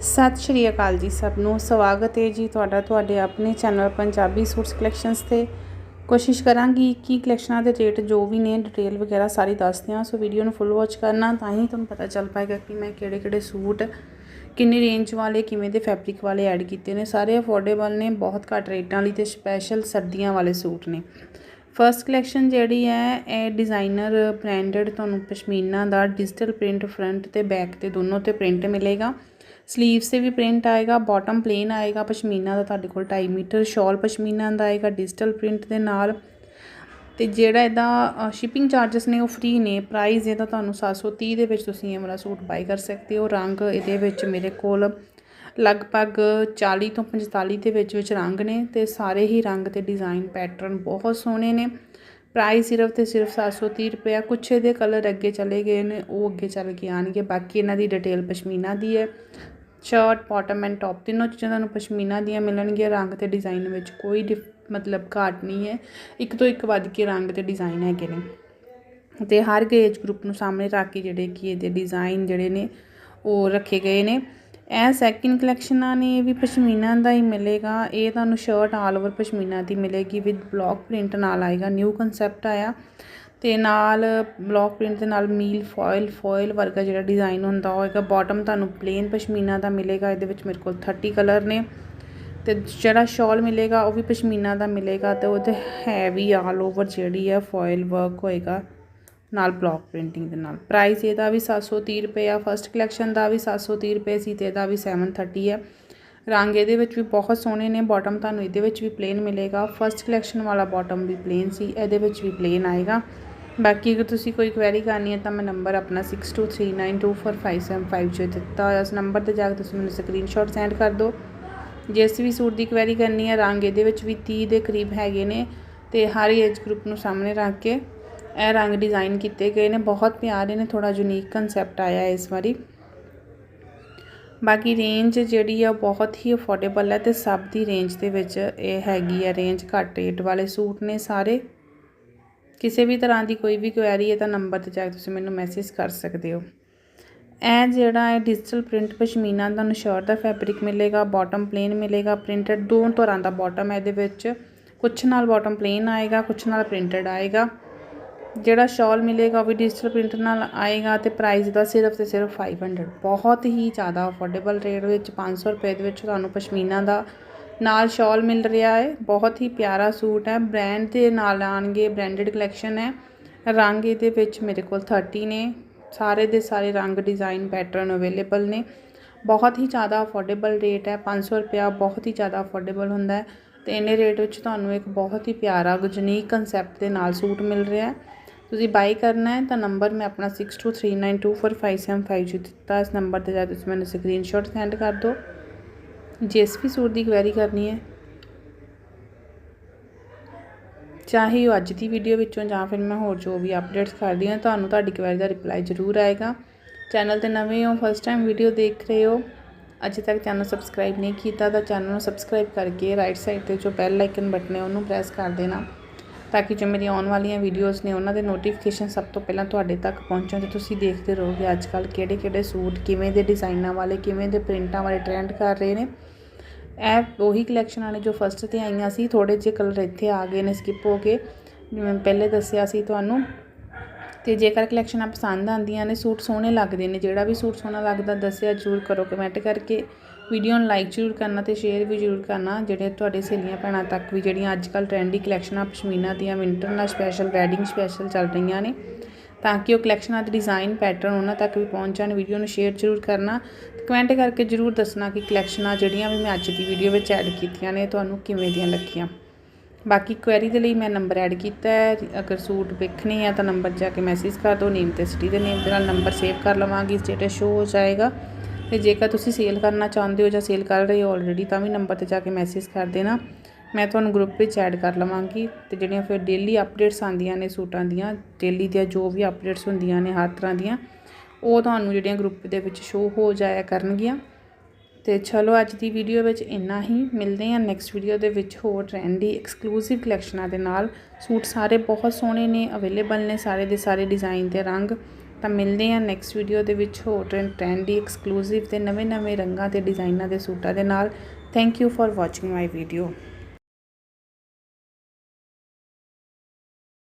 ਸਤਿ ਸ਼੍ਰੀ ਅਕਾਲ ਜੀ ਸਭ ਨੂੰ। ਸਵਾਗਤ ਹੈ ਜੀ ਤੁਹਾਡਾ ਤੁਹਾਡੇ ਆਪਣੇ ਚੈਨਲ ਪੰਜਾਬੀ ਸੂਟਸ ਕਲੈਕਸ਼ਨਸ ਤੇ। ਕੋਸ਼ਿਸ਼ ਕਰਾਂਗੀ ਕਿ ਕਲੈਕਸ਼ਨਾਂ ਦੇ ਰੇਟ ਜੋ ਵੀ ਨੇ ਡਿਟੇਲ ਵਗੈਰਾ ਸਾਰੀ ਦੱਸਦੇ ਹਾਂ ਸੋ ਵੀਡੀਓ ਨੂੰ ਫੁੱਲ ਵਾਚ ਕਰਨਾ, ਤਾਂ ਹੀ ਤੁਹਾਨੂੰ ਪਤਾ ਚੱਲ ਪਾਏਗਾ ਕਿ ਮੈਂ ਕਿਹੜੇ ਕਿਹੜੇ ਸੂਟ, ਕਿੰਨੀ ਰੇਂਜ ਵਾਲੇ, ਕਿਵੇਂ ਦੇ ਫੈਬਰਿਕ ਵਾਲੇ ਐਡ ਕੀਤੇ ਨੇ। ਸਾਰੇ ਅਫੋਰਡੇਬਲ ਨੇ, ਬਹੁਤ ਘੱਟ ਰੇਟਾਂ ਵਾਲੀ ਤੇ ਸਪੈਸ਼ਲ ਸਰਦੀਆਂ ਵਾਲੇ ਸੂਟ ਨੇ। ਫਰਸਟ ਕਲੈਕਸ਼ਨ ਜਿਹੜੀ ਹੈ, ਇਹ ਡਿਜ਼ਾਈਨਰ ਬ੍ਰਾਂਡਡ ਤੁਹਾਨੂੰ ਪਸ਼ਮੀਨਾ ਦਾ ਡਿਜੀਟਲ ਪ੍ਰਿੰਟ ਫਰੰਟ ਤੇ ਬੈਕ ਤੇ ਦੋਨੋਂ ਤੇ ਪ੍ਰਿੰਟ ਮਿਲੇਗਾ। ਸਲੀਵਸ ਤੇ ਵੀ ਪ੍ਰਿੰਟ ਆਏਗਾ ਬਾਟਮ ਪਲੇਨ ਆਏਗਾ, ਪਸ਼ਮੀਨਾ ਦਾ ਤੁਹਾਡੇ ਕੋਲ 2.5 ਮੀਟਰ ਸ਼ਾਲ ਪਸ਼ਮੀਨਾ ਦਾ ਆਏਗਾ ਡਿਜੀਟਲ ਪ੍ਰਿੰਟ ਦੇ ਨਾਲ। ਤੇ ਜਿਹੜਾ ਇਹਦਾ ਸ਼ਿਪਿੰਗ ਚਾਰजेस ਨੇ, ਉਹ ਫ੍ਰੀ ਨੇ। ਪ੍ਰਾਈਸ ਇਹਦਾ ਤੁਹਾਨੂੰ 730 ਦੇ ਵਿੱਚ ਤੁਸੀਂ ਇਹ ਵਾਲਾ ਸੂਟ ਬਾਈ ਕਰ ਸਕਦੇ ਹੋ। ਰੰਗ ਇਹਦੇ ਵਿੱਚ ਮੇਰੇ ਕੋਲ ਲਗਭਗ 40 ਤੋਂ 45 ਦੇ ਵਿੱਚ ਵਿੱਚ ਰੰਗ ਨੇ ਤੇ ਸਾਰੇ ਹੀ ਰੰਗ ਤੇ ਡਿਜ਼ਾਈਨ ਪੈਟਰਨ ਬਹੁਤ ਸੋਹਣੇ ਨੇ। ਪ੍ਰਾਈਸ ਸਿਰਫ ਤੇ ਸਿਰਫ 730 ਰੁਪਏ ਕੁਛ ਇਹਦੇ ਕਲਰ ਅੱਗੇ ਚਲੇ ਗਏ ਨੇ, ਉਹ ਅੱਗੇ ਚੱਲ ਕੇ ਆਣਗੇ ਬਾਕੀ ਇਹਨਾਂ ਦੀ ਡਿਟੇਲ ਪਸ਼ਮੀਨਾ ਦੀ ਹੈ। ਸ਼ਰਟ ਬਾਟਮ ਐਂਡ ਟੌਪ ਤਿੰਨੋਂ ਚੀਜ਼ਾਂ ਤੁਹਾਨੂੰ ਪਸ਼ਮੀਨਾ ਦੀਆਂ ਮਿਲਣਗੀਆਂ। ਰੰਗ ਤੇ ਡਿਜ਼ਾਈਨ ਵਿੱਚ ਕੋਈ ਮਤਲਬ ਘਾਟ ਨਹੀਂ ਹੈ। ਇੱਕ ਤੋਂ ਇੱਕ ਵੱਧ ਕੇ ਰੰਗ ਤੇ ਡਿਜ਼ਾਈਨ ਹੈਗੇ ਨੇ। ਤੇ ਹਰ ਏਜ ਗਰੁੱਪ ਨੂੰ ਸਾਹਮਣੇ ਰੱਖ ਕੇ ਜਿਹੜੇ ਕਿ ਇਹਦੇ ਡਿਜ਼ਾਈਨ ਜਿਹੜੇ ਨੇ, ਉਹ ਰੱਖੇ ਗਏ ਨੇ। ਇਹ ਸੈਕਿੰਡ ਕਲੈਕਸ਼ਨਾਂ ਨੇ ਇਹ ਵੀ ਪਸ਼ਮੀਨਾ ਦਾ ਹੀ ਮਿਲੇਗਾ। ਇਹ ਤੁਹਾਨੂੰ ਸ਼ਰਟ ਆਲ ਓਵਰ ਪਸ਼ਮੀਨਾ ਦੀ ਮਿਲੇਗੀ ਵਿਦ ਬਲੌਕ ਪ੍ਰਿੰਟ ਨਾਲ ਆਏਗਾ। ਨਿਊ ਕਨਸੈਪਟ ਆਇਆ। ਤੇ ਨਾਲ ਬਲੌਕ ਪ੍ਰਿੰਟ ਦੇ ਨਾਲ ਮੀਲ ਫੋਇਲ ਫੋਇਲ ਵਰਗਾ ਜਿਹੜਾ ਡਿਜ਼ਾਈਨ ਹੁੰਦਾ ਹੋਏਗਾ ਬਾਟਮ ਤੁਹਾਨੂੰ ਪਲੇਨ ਪਸ਼ਮੀਨਾ ਦਾ ਮਿਲੇਗਾ। ਇਹਦੇ ਵਿੱਚ ਮੇਰੇ ਕੋਲ 30 ਕਲਰ ਨੇ। ਤੇ ਜਿਹੜਾ ਸ਼ਾਲ ਮਿਲੇਗਾ, ਉਹ ਵੀ ਪਸ਼ਮੀਨਾ ਦਾ ਮਿਲੇਗਾ। ਤੇ ਉਹਦੇ ਹੈਵੀ ਆਲ ਓਵਰ ਜਿਹੜੀ ਹੈ ਫੋਇਲ ਵਰਕ ਹੋਏਗਾ। ਨਾਲ ਬਲੌਕ ਪ੍ਰਿੰਟਿੰਗ ਦੇ ਨਾਲ। ਪ੍ਰਾਈਸ ਇਹਦਾ ਵੀ 730 ਰੁਪਏ ਆ ਫਰਸਟ ਕਲੈਕਸ਼ਨ ਦਾ ਵੀ 730 ਰੁਪਏ ਸੀ ਤੇ ਇਹਦਾ ਵੀ 730 ਹੈ ਰੰਗ ਇਹਦੇ ਵਿੱਚ ਵੀ ਬਹੁਤ ਸੋਹਣੇ ਨੇ ਬਾਟਮ ਤੁਹਾਨੂੰ ਇਹਦੇ ਵਿੱਚ ਵੀ ਪਲੇਨ ਮਿਲੇਗਾ। ਫਰਸਟ ਕਲੈਕਸ਼ਨ ਵਾਲਾ ਬਾਟਮ ਵੀ ਪਲੇਨ ਸੀ, ਇਹਦੇ ਵਿੱਚ ਵੀ ਪਲੇਨ ਆਏਗਾ। ਬਾਕੀ ਅਗਰ ਤੁਸੀਂ ਕੋਈ ਕੁਐਰੀ ਕਰਨੀ ਹੈ ਤਾਂ ਮੈਂ ਨੰਬਰ ਆਪਣਾ 6239245750 ਦਿੱਤਾ ਹੋਇਆ ਉਸ ਨੰਬਰ ਤੇ ਜਾ ਕੇ ਤੁਸੀਂ ਮੈਨੂੰ ਸਕਰੀਨਸ਼ਾਟ ਸੈਂਡ ਕਰ ਦਿਓ। ਜਿਸ ਵੀ ਸੂਟ ਦੀ ਕੁਐਰੀ ਕਰਨੀ ਹੈ, ਰੰਗ ਇਹਦੇ ਵਿੱਚ ਵੀ 30 ਦੇ ਕਰੀਬ ਹੈਗੇ ਨੇ ਤੇ ਹਰ ਏਜ ਗਰੁੱਪ ਨੂੰ ਸਾਹਮਣੇ ਰੱਖ ਕੇ ਇਹ ਰੰਗ ਡਿਜ਼ਾਈਨ ਕੀਤੇ ਗਏ ਨੇ, ਬਹੁਤ ਪਿਆਰੇ ਨੇ ਥੋੜਾ ਯੂਨੀਕ ਕਨਸੈਪਟ ਆਇਆ ਇਸ ਵਾਰੀ। ਬਾਕੀ ਰੇਂਜ ਜਿਹੜੀ ਆ ਬਹੁਤ ਹੀ ਅਫੋਰਡੇਬਲ ਹੈ ਤੇ ਸਭ ਦੀ ਰੇਂਜ ਦੇ ਵਿੱਚ ਇਹ ਹੈਗੀ ਆ ਰੇਂਜ ਘੱਟ ਰੇਟ ਵਾਲੇ ਸੂਟ ਨੇ ਸਾਰੇ। ਕਿਸੇ ਵੀ ਤਰ੍ਹਾਂ ਦੀ ਕੋਈ ਵੀ ਕੁਐਰੀ ਹੈ ਤਾਂ ਨੰਬਰ ਤੇ ਜਾ ਕੇ ਤੁਸੀਂ ਮੈਨੂੰ ਮੈਸੇਜ ਕਰ ਸਕਦੇ ਹੋ। ਇਹ ਜਿਹੜਾ ਹੈ ਡਿਜੀਟਲ ਪ੍ਰਿੰਟ ਪਸ਼ਮੀਨਾ ਦਾ ਨਸ਼ਰ ਦਾ ਫੈਬਰਿਕ ਮਿਲੇਗਾ ਬਾਟਮ ਪਲੇਨ ਮਿਲੇਗਾ ਪ੍ਰਿੰਟਡ ਦੋ ਤਰ੍ਹਾਂ ਦਾ ਬਾਟਮ ਹੈ ਇਹਦੇ ਵਿੱਚ। ਕੁਛ ਨਾਲ ਬਾਟਮ ਪਲੇਨ ਆਏਗਾ, ਕੁਛ ਨਾਲ ਪ੍ਰਿੰਟਡ ਆਏਗਾ। ਜਿਹੜਾ ਸ਼ਾਲ ਮਿਲੇਗਾ ਉਹ ਵੀ ਡਿਜੀਟਲ ਪ੍ਰਿੰਟ ਨਾਲ ਆਏਗਾ ਤੇ ਪ੍ਰਾਈਸ ਦਾ ਸਿਰਫ ਤੇ ਸਿਰਫ 500 ਬਹੁਤ ਹੀ ਜ਼ਿਆਦਾ ਅਫੋਰਡੇਬਲ ਰੇਟ ਵਿੱਚ 500 ਰੁਪਏ ਦੇ ਵਿੱਚ ਤੁਹਾਨੂੰ ਪਸ਼ਮੀਨਾ ਦਾ ਨਾਲ ਸ਼ਾਲ ਮਿਲ ਰਿਹਾ ਹੈ। ਬਹੁਤ ਹੀ ਪਿਆਰਾ ਸੂਟ ਹੈ। ਬ੍ਰਾਂਡ ਦੇ ਨਾਲ ਆਣਗੇ ਬ੍ਰਾਂਡਡ ਕਲੈਕਸ਼ਨ ਹੈ। ਰੰਗ ਇਹਦੇ ਵਿੱਚ ਮੇਰੇ ਕੋਲ 30 ਨੇ। ਸਾਰੇ ਦੇ ਸਾਰੇ ਰੰਗ ਡਿਜ਼ਾਈਨ ਪੈਟਰਨ ਅਵੇਲੇਬਲ ਨੇ। ਬਹੁਤ ਹੀ ਜ਼ਿਆਦਾ ਅਫੋਰਡੇਬਲ ਰੇਟ ਹੈ। 500 ਰੁਪਿਆ ਬਹੁਤ ਹੀ ਜ਼ਿਆਦਾ ਅਫੋਰਡੇਬਲ ਹੁੰਦਾ ਹੈ। ਤੇ ਇੰਨੇ ਰੇਟ ਵਿੱਚ ਤੁਹਾਨੂੰ ਇੱਕ ਬਹੁਤ ਹੀ ਪਿਆਰਾ ਗੁਜਨੀਕ ਕਨਸੈਪਟ ਦੇ ਨਾਲ ਸੂਟ ਮਿਲ ਰਿਹਾ ਹੈ। ਤੁਸੀਂ ਬਾਈ ਕਰਨਾ ਹੈ ਤਾਂ ਨੰਬਰ ਮੈਂ ਆਪਣਾ 6239245750 ਦਿੱਤਾ। ਇਸ ਨੰਬਰ ਤੇ ਜਾ ਤੁਸੀਂ ਮੈਨੂੰ ਸਕਰੀਨਸ਼ਾਟ ਸੈਂਡ ਕਰ ਦਿਓ। ਜਿਸ ਵੀ ਸੂਟ ਦੀ ਕੁਐਰੀ ਕਰਨੀ ਹੈ। ਚਾਹੇ ਉਹ ਅੱਜ ਦੀ ਵੀਡੀਓ ਵਿੱਚੋਂ ਜਾਂ ਫਿਰ ਮੈਂ ਹੋਰ ਜੋ ਵੀ ਅਪਡੇਟਸ ਕਰਦੀ ਹਾਂ, ਤੁਹਾਨੂੰ ਤੁਹਾਡੀ ਕੁਐਰੀ ਦਾ ਰਿਪਲਾਈ ਜ਼ਰੂਰ ਆਏਗਾ। ਚੈਨਲ ਤੇ ਨਵੇਂ ਹੋ ਫਸਟ ਟਾਈਮ ਵੀਡੀਓ ਦੇਖ ਰਹੇ ਹੋ, ਅਜੇ ਤੱਕ ਚੈਨਲ ਸਬਸਕ੍ਰਾਈਬ ਨਹੀਂ ਕੀਤਾ ਤਾਂ ਚੈਨਲ ਨੂੰ ਸਬਸਕ੍ਰਾਈਬ ਕਰਕੇ ਰਾਈਟ ਸਾਈਡ ਤੇ ਜੋ ਬੈਲ ਆਈਕਨ ਬਟਨ ਹੈ, ਉਹਨੂੰ ਪ੍ਰੈਸ ਕਰ ਦੇਣਾ। ਤਾਂ ਕਿ ਜੋ ਮੇਰੀ ਆਉਣ ਵਾਲੀਆਂ ਵੀਡੀਓਜ਼ ਨੇ, ਉਹਨਾਂ ਦੇ ਨੋਟੀਫਿਕੇਸ਼ਨ ਸਭ ਤੋਂ ਪਹਿਲਾਂ ਤੁਹਾਡੇ ਤੱਕ ਪਹੁੰਚਣ ਤੇ ਤੁਸੀਂ ਦੇਖਦੇ ਰਹੋਗੇ ਅੱਜ ਕੱਲ ਕਿਹੜੇ ਕਿਹੜੇ ਸੂਟ ਕਿਵੇਂ ਦੇ ਡਿਜ਼ਾਈਨਾਂ ਵਾਲੇ, ਕਿਵੇਂ ਦੇ ਪ੍ਰਿੰਟਾਂ ਵਾਲੇ ਟ੍ਰੈਂਡ ਕਰ ਰਹੇ ਨੇ। ਇਹ ਉਹੀ ਕਲੈਕਸ਼ਨਾਂ ਨੇ ਜੋ ਫਸਟ ਤੇ ਆਈਆਂ ਸੀ ਥੋੜੇ ਜਿਹੇ ਕਲਰ ਇੱਥੇ ਆ ਗਏ ਨੇ ਸਕਿਪ ਹੋ ਕੇ। ਜਿਵੇਂ ਪਹਿਲੇ ਦੱਸਿਆ ਸੀ ਤੁਹਾਨੂੰ ਤੇ ਜੇਕਰ ਕਲੈਕਸ਼ਨਾਂ ਪਸੰਦ ਆਉਂਦੀਆਂ ਨੇ, ਸੂਟ ਸੋਹਣੇ ਲੱਗਦੇ ਨੇ, ਜਿਹੜਾ ਵੀ ਸੂਟ ਸੋਹਣਾ ਲੱਗਦਾ ਦੱਸਿਆ ਜ਼ਰੂਰ ਕਰੋ ਕਮੈਂਟ ਕਰਕੇ ਵੀਡੀਓ ਨੂੰ ਲਾਈਕ ਜ਼ਰੂਰ ਕਰਨਾ ਤੇ ਸ਼ੇਅਰ ਵੀ ਜ਼ਰੂਰ ਕਰਨਾ, ਜਿਹੜੇ ਤੁਹਾਡੇ ਸਹੇਲੀਆਂ ਭੈਣਾਂ ਤੱਕ ਵੀ ਜਿਹੜੀਆਂ ਅੱਜ ਕੱਲ ਟ੍ਰੈਂਡੀ ਕਲੈਕਸ਼ਨਾਂ ਪਸ਼ਮੀਨਾ ਦੀਆਂ ਵਿੰਟਰ ਨਾਲ ਸਪੈਸ਼ਲ ਵੈਡਿੰਗ ਸਪੈਸ਼ਲ ਚੱਲ ਰਹੀਆਂ ਨੇ, ਤਾਂ ਕਿ ਉਹ ਕਲੈਕਸ਼ਨਾਂ ਦੇ ਡਿਜ਼ਾਈਨ ਪੈਟਰਨ ਉਹਨਾਂ ਤੱਕ ਵੀ ਪਹੁੰਚਣ ਵੀਡੀਓ ਨੂੰ ਸ਼ੇਅਰ ਜ਼ਰੂਰ ਕਰਨਾ ਕਮੈਂਟ ਕਰਕੇ ਜ਼ਰੂਰ ਦੱਸਣਾ ਕਿ ਕਲੈਕਸ਼ਨਾਂ ਜਿਹੜੀਆਂ ਵੀ ਮੈਂ ਅੱਜ ਦੀ ਵੀਡੀਓ ਵਿੱਚ ਐਡ ਕੀਤੀਆਂ ਨੇ, ਤੁਹਾਨੂੰ ਕਿਵੇਂ ਦੀਆਂ ਲੱਗੀਆਂ। ਬਾਕੀ ਕੁਐਰੀ ਦੇ ਲਈ ਮੈਂ ਨੰਬਰ ਐਡ ਕੀਤਾ ਹੈ, ਅਗਰ ਸੂਟ ਵੇਖਣੇ ਆ ਤਾਂ ਨੰਬਰ ਜਾ ਕੇ ਮੈਸੇਜ ਕਰ ਦਿਓ ਨੇਮ ਤੇ ਸਿਟੀ ਦੇ ਨੇਮ ਦੇ ਨਾਲ ਨੰਬਰ ਸੇਵ ਕਰ ਲਵਾਂਗੀ ਸਟੇਟਸ ਸ਼ੋ ਹੋ ਜਾਏਗਾ। ਤੇ ਜੇਕਰ ਤੁਸੀਂ ਸੇਲ ਕਰਨਾ ਚਾਹੁੰਦੇ ਹੋ ਜਾਂ ਸੇਲ ਕਰ ਰਹੇ ਹੋ ਆਲਰੇਡੀ ਤਾਂ ਵੀ ਨੰਬਰ ਤੇ ਜਾ ਕੇ ਮੈਸੇਜ ਕਰ ਦੇਣਾ। ਮੈਂ ਤੁਹਾਨੂੰ ਗਰੁੱਪ ਵਿੱਚ ਐਡ ਕਰ ਲਵਾਂਗੀ ਤੇ ਜਿਹੜੀਆਂ ਫਿਰ ਡੇਲੀ ਅਪਡੇਟਸ ਆਉਂਦੀਆਂ ਨੇ ਸੂਟਾਂ ਦੀਆਂ ਡੇਲੀ ਦੀਆਂ ਜੋ ਵੀ ਅਪਡੇਟਸ ਹੁੰਦੀਆਂ ਨੇ ਹਰ ਤਰ੍ਹਾਂ ਦੀਆਂ, ਉਹ ਤੁਹਾਨੂੰ ਜਿਹੜੀਆਂ ਗਰੁੱਪ ਦੇ ਵਿੱਚ ਸ਼ੋ ਹੋ ਜਾਇਆ ਕਰਨਗੀਆਂ। ਤੇ ਚਲੋ ਅੱਜ ਦੀ ਵੀਡੀਓ ਵਿੱਚ ਇੰਨਾ ਹੀ। ਮਿਲਦੇ ਹਾਂ ਨੈਕਸਟ ਵੀਡੀਓ ਦੇ ਵਿੱਚ ਹੋਰ ਟ੍ਰੈਂਡੀ ਐਕਸਕਲੂਸਿਵ ਕਲੈਕਸ਼ਨਾਂ ਦੇ ਨਾਲ। ਸੂਟ ਸਾਰੇ ਬਹੁਤ ਸੋਹਣੇ ਨੇ ਅਵੇਲੇਬਲ ਨੇ ਸਾਰੇ ਦੇ ਸਾਰੇ ਡਿਜ਼ਾਈਨ ਤੇ ਰੰਗ। ਤਾਂ ਮਿਲਦੇ ਹਾਂ ਨੈਕਸਟ ਵੀਡੀਓ ਦੇ ਵਿੱਚ ਹੋਰ ਟ੍ਰੈਂਡੀ ਐਕਸਕਲੂਸਿਵ ਤੇ ਨਵੇਂ-ਨਵੇਂ ਰੰਗਾਂ ਤੇ ਡਿਜ਼ਾਈਨਾਂ ਦੇ ਸੂਟਾਂ ਦੇ ਨਾਲ। Thank you for watching my video